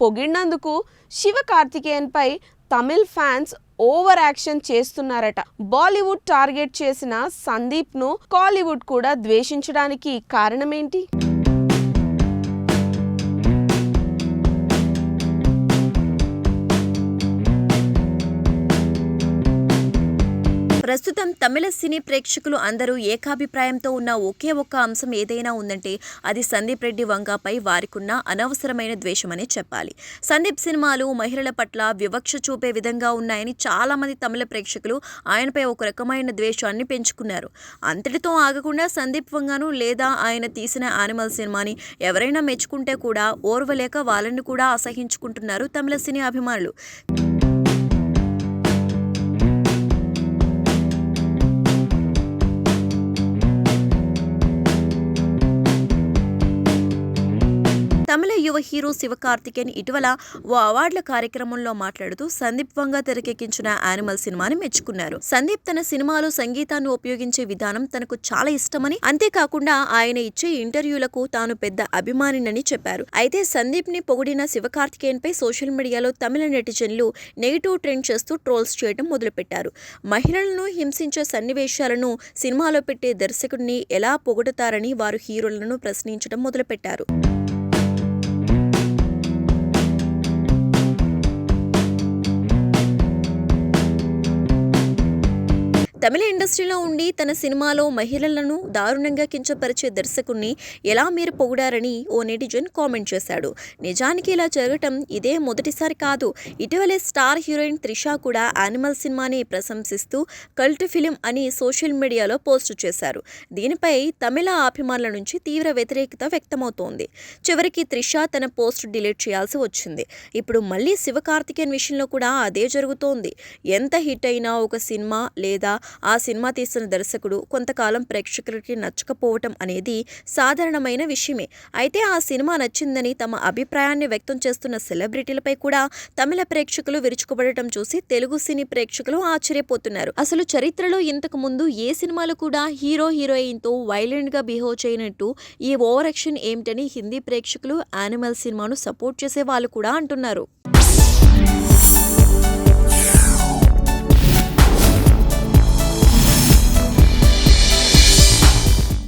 పొగిడినందుకు శివ కార్తికేయన్పై Tamil fans over action చేస్తున్నారట. Bollywood target చేసిన సందీప్ను కాలీవుడ్ కూడా ద్వేషించడానికి కారణమేంటి? ప్రస్తుతం తమిళ సినీ ప్రేక్షకులు అందరూ ఏకాభిప్రాయంతో ఉన్న ఒకే ఒక్క అంశం ఏదైనా ఉందంటే అది సందీప్ రెడ్డి వంగపై వారికున్న అనవసరమైన ద్వేషమనే చెప్పాలి. సందీప్ సినిమాలు మహిళల పట్ల వివక్ష చూపే విధంగా ఉన్నాయని చాలామంది తమిళ ప్రేక్షకులు ఆయనపై ఒక రకమైన ద్వేషాన్ని పెంచుకున్నారు. అంతటితో ఆగకుండా సందీప్ వంగాను లేదా ఆయన తీసిన యానిమల్ సినిమాని ఎవరైనా మెచ్చుకుంటే కూడా ఓర్వలేక వాళ్ళని కూడా అసహించుకుంటున్నారు తమిళ సినీ అభిమానులు. తమిళ యువ హీరో శివకార్తికేయన్ ఇటీవల ఓ అవార్డుల కార్యక్రమంలో మాట్లాడుతూ సందీప్ వంగ తెరకెక్కించిన యానిమల్ సినిమాని మెచ్చుకున్నారు. సందీప్ తన సినిమాలో సంగీతాన్ని ఉపయోగించే విధానం తనకు చాలా ఇష్టమని అంతేకాకుండా ఆయన ఇచ్చే ఇంటర్వ్యూలకు తాను పెద్ద అభిమానినని చెప్పారు. అయితే సందీప్ని పొగిడిన శివకార్తికేయన్ పై సోషల్ మీడియాలో తమిళ నెటిజన్లు నెగిటివ్ ట్రెండ్ చేస్తూ ట్రోల్స్ చేయడం మొదలుపెట్టారు. మహిళలను హింసించే సన్నివేశాలను సినిమాలో పెట్టే దర్శకుడిని ఎలా పొగుడతారని వారు హీరోలను ప్రశ్నించడం మొదలుపెట్టారు. తమిళ ఇండస్ట్రీలో ఉండి తన సినిమాలో మహిళలను దారుణంగా కించపరిచే దర్శకుణ్ణి ఎలా మీరు పొగిడారని ఓ నెటిజన్ కామెంట్ చేశాడు. నిజానికి ఇలా జరగటం ఇదే మొదటిసారి కాదు. ఇటీవలే స్టార్ హీరోయిన్ త్రిష కూడా యానిమల్ సినిమాని ప్రశంసిస్తూ కల్ట్ ఫిలిం అని సోషల్ మీడియాలో పోస్ట్ చేశారు. దీనిపై తమిళ అభిమానుల నుంచి తీవ్ర వ్యతిరేకత వ్యక్తమవుతోంది. చివరికి త్రిష తన పోస్ట్ డిలీట్ చేయాల్సి వచ్చింది. ఇప్పుడు మళ్ళీ శివకార్తికేయన్ విషయంలో కూడా అదే జరుగుతోంది. ఎంత హిట్ అయినా ఒక సినిమా లేదా ఆ సినిమా తీసిన దర్శకుడు కొంతకాలం ప్రేక్షకులకి నచ్చకపోవటం అనేది సాధారణమైన విషయమే. అయితే ఆ సినిమా నచ్చిందని తమ అభిప్రాయాన్ని వ్యక్తం చేస్తున్న సెలబ్రిటీలపై కూడా తమిళ ప్రేక్షకులు విరుచుకుపడటం చూసి తెలుగు సినీ ప్రేక్షకులు ఆశ్చర్యపోతున్నారు. అసలు చరిత్రలో ఇంతకు ముందు ఏ సినిమాలు కూడా హీరో హీరోయిన్తో వైలెంట్గా బిహేవ్ చేయనట్టు ఈ ఓవర్ యాక్షన్ ఏమిటని హిందీ ప్రేక్షకులు యానిమల్ సినిమాను సపోర్ట్ చేసే వాళ్ళు కూడా అంటున్నారు.